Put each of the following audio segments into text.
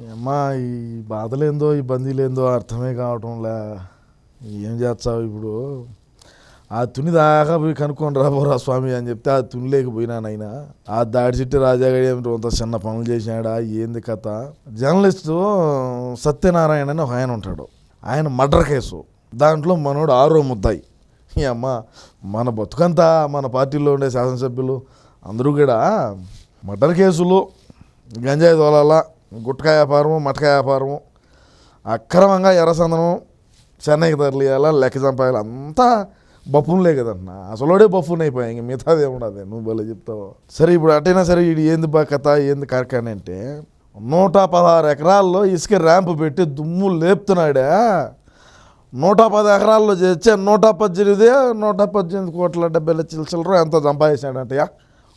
అమ్మా ఈ బాధలేందో ఈ బందీలేందో అర్థమే కావటంలే ఏం చేస్తావు ఇప్పుడు? ఆ తుని దాకా పోయి కనుక్కొని రాబోరా స్వామి అని చెప్తే ఆ తుని లేకపోయినానైనా ఆ దాడి చెట్టు రాజాగడి అంత చిన్న పనులు చేసినాడా? ఏంది కథ? జర్నలిస్టు సత్యనారాయణ అని ఒక ఆయన ఉంటాడు. ఆయన మర్డర్ కేసు. దాంట్లో మనోడు ఆరో ముద్దాయి. ఈ అమ్మ మన బతుకంతా మన పార్టీలో ఉండే శాసనసభ్యులు అందరూ కూడా మర్డర్ కేసులు గంజాయి దోలాల గుట్కా వ్యాపారము మటకా వ్యాపారము అక్రమంగా ఎర్రసందనం చెన్నైకి తరలియాల లెక్క చంపాయాలి అంతా బఫున్లే కదన్నా. అసలుడే బఫున్ అయిపోయాయి ఇంక మిగతాది ఏముండదు. నువ్వు భలే చెప్తావు. సరే ఇప్పుడు అటైనా సరే ఇది ఏంది బా కథ ఏంది కార్ఖాన అంటే నూట పదహారు ఎకరాల్లో ఇసుక ర్యాంప్ పెట్టి దుమ్ము లేపుతున్నాడే? నూట పది ఎకరాల్లో చేస్తే నూట పద్దెనిమిది నూట పద్దెనిమిది కోట్ల డెబ్బై లక్షల చిల్లర ఎంత సంపాదించాడంటయా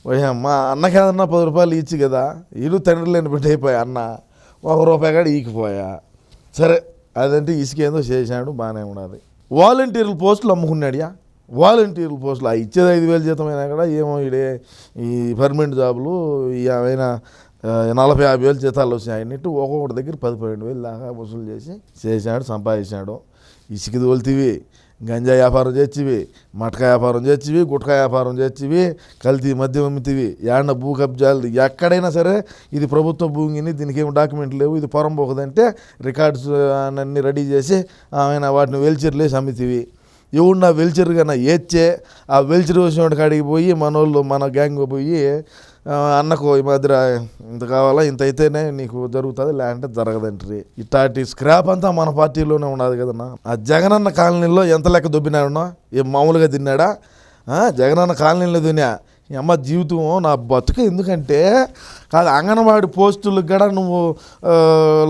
ఓయమ్మ అన్నకి ఏదన్నా పది రూపాయలు ఇచ్చి కదా ఇల్లు తండ్రి లేని బిడ్డ అయిపోయా అన్న? ఒక రూపాయి కాడ ఈకిపోయా సరే అదంటే ఇసుకేందో చేశాడు బాగానే ఉన్నది. వాలంటీర్ల పోస్టులు అమ్ముకున్నాడుయా? వాలంటీర్ల పోస్టులు ఇచ్చేది ఐదు వేలు జీతమైనా కూడా ఏమో ఇడే ఈ పర్మనెంట్ జాబులు ఏమైనా నలభై యాభై వేలు జీతాలు వచ్చినాయి. అన్నిటి ఒక్కొక్కటి దగ్గర పది పన్నెండు వేలు దాకా వసూలు చేసి చేశాడు సంపాదించాడు ఇసుక తోలితివి గంజా వ్యాపారం చేర్చివి మటకా వ్యాపారం చేర్చివి గుట్కా వ్యాపారం చేర్చివి కల్తీ మద్యం అమ్మితివి యాడ భూ కబ్జాలు ఎక్కడైనా సరే ఇది ప్రభుత్వ భూమిని దీనికి ఏమి డాక్యుమెంట్లు లేవు. ఇది పొరం పోకదంటే రికార్డ్స్ అన్నీ రెడీ చేసి ఆయన వాటిని వెల్చర్లేసి అమ్మితివి. ఎవడు నా వెల్చర్ కన్నా ఏచ్చే ఆ వెల్చర్ వచ్చినోడి కాడికి పోయి మన వాళ్ళు మన గ్యాంగ్ పోయి అన్నకు ఈ మధ్య ఇంత కావాలా ఇంత అయితేనే నీకు జరుగుతుంది లేదంటే జరగదంట్రి ఇట్లాంటి స్క్రాప్ అంతా మన పార్టీలోనే ఉండదు కదన్నా. ఆ జగనన్న కాలనీలో ఎంత లెక్క దొబ్బినాడున్నా? ఏం మామూలుగా తిన్నాడా? జగనన్న కాలనీలో తినా ఈ అమ్మ జీవితం నా బతుకు ఎందుకంటే కాదు అంగన్వాడి పోస్టులకు కూడా నువ్వు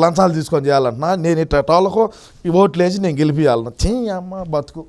లంచాలు తీసుకొని చేయాలంటున్నా. నేను ఇట్లా టోళ్ళకు ఈ ఓట్లు వేసి నేను గెలిపియాలన్నా చీ అమ్మ బతుకు.